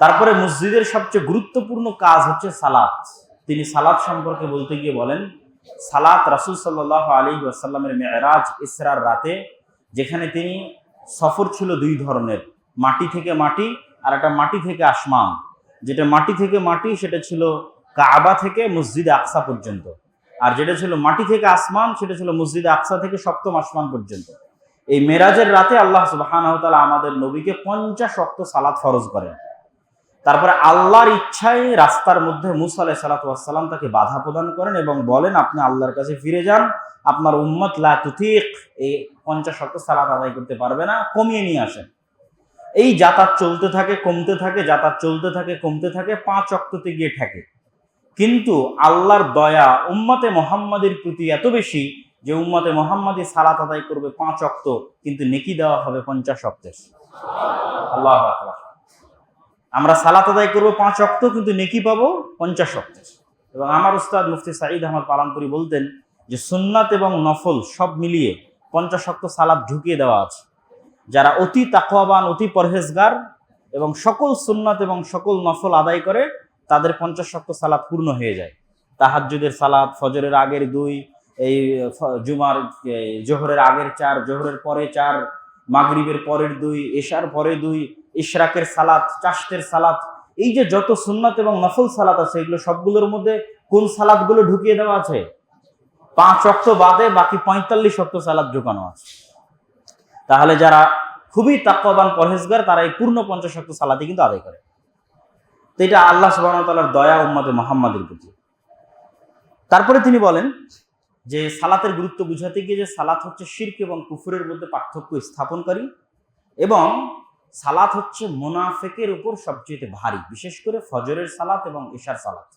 তারপরে মসজিদের সবচেয়ে গুরুত্বপূর্ণ কাজ হচ্ছে সালাত। তিনি সালাত সম্পর্কে বলতে গিয়ে বলেন, সালাত রাসুল সাল্লাহ আলী আসাল্লামের মেয়েরাজ ইসরার রাতে, যেখানে তিনি সফর ছিল দুই ধরনের, মাটি থেকে মাটি আর একটা মাটি থেকে আসমান। যেটা মাটি থেকে মাটি, সেটা ছিল কাবা থেকে মসজিদে আকসা পর্যন্ত। আর যেটা ছিল মাটি থেকে আসমান, সেটা ছিল মসজিদে আকসা থেকে সপ্তম আসমান পর্যন্ত। এই মেরাজের রাতে আল্লাহ সুবাহ আমাদের নবীকে পঞ্চাশ অক্ত সালাত ফরজ করেন। তারপরে আল্লাহর ইচ্ছায় রাস্তার মধ্যে মুসা আলাহ সালাতাম তাকে বাধা প্রদান করেন এবং বলেন, আপনি আল্লাহর কাছে ফিরে যান। আপনার উম্মত লা তুতিক। এই পঞ্চাশ শক্ত সালাত আদায় করতে পারবে না। কমিয়ে নিয়ে আসেন। এই যাতায়াত চলতে থাকে, কমতে থাকে, যাতায়াত চলতে থাকে, কমতে থাকে, পাঁচ অক্ততে গিয়ে ঠেকে। কিন্তু আল্লাহর দয়া উম্মতে মোহাম্মদের প্রতি এত বেশি যে উম্মতে মোহাম্মদী সালাত আদায় করবে পাঁচ অক্ত কিন্তু নেকি দেওয়া হবে পঞ্চাশ অক্তের আল্লাহ আকবার। আমরা সালাত আদায় করব পাঁচ অক্ত কিন্তু নেকি পাবো পঞ্চাশ অক্তের এবং আমার উস্তাদ মুফতি সাঈদ আহমদ পালানপুরি বলতেন যে, সুন্নাত এবং নফল সব মিলিয়ে পঞ্চাশ অক্ত সালাদ ঢুকিয়ে দেওয়া আছে। যারা অতি তাকওয়াবান, অতি পরহেজগার এবং সকল সুন্নাত এবং সকল নফল আদায় করে, তাদের পঞ্চাশ শক্ত সালাদ পূর্ণ হয়ে যায়। তাহাজ্জুদের সালাদ ফজরের আগের দুই, এই জুমার জোহরের আগের চার, জোহরের পরে চার, মাগরিবের পরের দুই, এশার পরে দুই ইশরাকের সালাত চাষতের সালাত, এই যে যত সুন্নাত এবং নফল সালাত আছে, এগুলো সবগুলোর মধ্যে কোন সালাদগুলো ঢুকিয়ে দেওয়া আছে? পাঁচ অক্ত বাদে বাকি পঁয়তাল্লিশ অক্ত সালাদ ঢুকানো আছে। তাহলে যারা খুবই তাকওয়াবান পরহেজগার, তারা এই পূর্ণ পঞ্চাশ অক্ত সালাতি কিন্তু আদায় করে। তো এটা আল্লাহ সুবাহ তালার দয়া উম্মতে মোহাম্মদের প্রতি। তারপরে তিনি বলেন যে সালাতের গুরুত্ব বুঝাতে গিয়ে যে সালাত হচ্ছে শির্ক এবং কুফুরের মধ্যে পার্থক্য স্থাপনকারী এবং সালাত হচ্ছে মোনাফেকের উপর সবচেয়ে ভারী, বিশেষ করে ফজরের সালাত এবং এশার সালাত।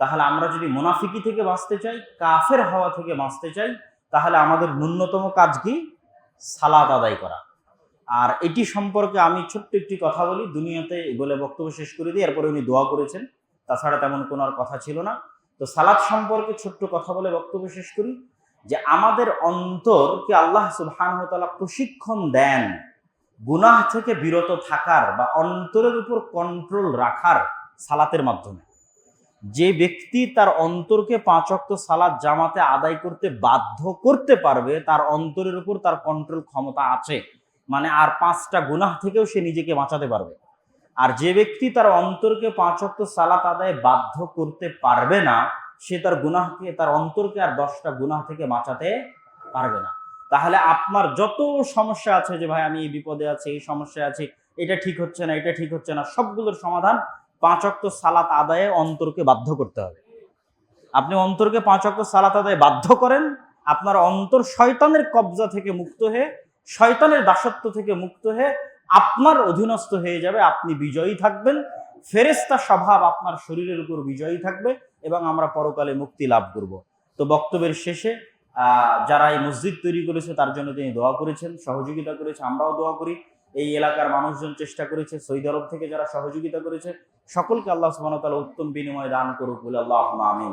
তাহলে আমরা যদি মোনাফিকি থেকে বাঁচতে চাই, কাফের হওয়া থেকে বাঁচতে চাই, তাহলে আমাদের ন্যূনতম কাজ কি? সালাত আদায় করা। আর এটি সম্পর্কে আমি ছোট্ট একটি কথা বলি, দুনিয়াতে বলে বক্তব্য শেষ করে দিই, এরপরে উনি দোয়া করেছেন, তাছাড়া তেমন কোনো আর কথা ছিল না। তো সালাদ সম্পর্কে ছোট্ট কথা বলে বক্তব্য শেষ করি, যে আমাদের অন্তরকে আল্লাহ সুবহান প্রশিক্ষণ দেন গুনাহ থেকে বিরত থাকার বা অন্তরের উপর কন্ট্রোল রাখার সালাতের মাধ্যমে। যে ব্যক্তি তার অন্তরকে পাঁচ অক্ত সালাত জামাতে আদায় করতে বাধ্য করতে পারবে, তার অন্তরের উপর তার কন্ট্রোল ক্ষমতা আছে। মানে আর পাঁচটা গুনাহ থেকেও সে নিজেকে বাঁচাতে পারবে। আর যে ব্যক্তি তার অন্তরকে পাঁচ অক্ত সালাত আদায় বাধ্য করতে পারবে না, সে তার গুনাহকে, তার অন্তরকে আর দশটা গুনাহ থেকে বাঁচাতে পারবে না। তাহলে আপনার যত সমস্যা আছে যে, ভাই, আমি এই বিপদে আছি, এই সমস্যায় আছি, এটা ঠিক হচ্ছে না, এটা ঠিক হচ্ছে না, সবগুলোর সমাধান পাঁচ অক্ত সালাত আদায়ে অন্তরকে বাধ্য করতে হবে। আপনি অন্তরকে পাঁচ অক্ত সালাত আদায়ে বাধ্য করেন, আপনার অন্তর শয়তানের কবজা থেকে মুক্ত হয়ে, শয়তানের দাসত্ব থেকে মুক্ত হয়ে, আপনার অধীনস্থ হয়ে যাবে, আপনি বিজয়ী থাকবেন ফেরেস্তা স্বভাব আপনার শরীরের উপর বিজয়ী থাকবে এবং আমরা পরকালে মুক্তি লাভ করব। তো বক্তব্যের শেষে যারা এই মসজিদ তৈরি করেছে, তার জন্য তিনি দোয়া করেছেন, সহযোগিতা করেছে, আমরাও দোয়া করি। এই এলাকার মানুষজন চেষ্টা করেছে সৌদি আরব থেকে যারা সহযোগিতা করেছে, সকলকে আল্লাহ সুবাহ তালা উত্তম বিনিময় দান করুক বলে আল্লাহ আমিন।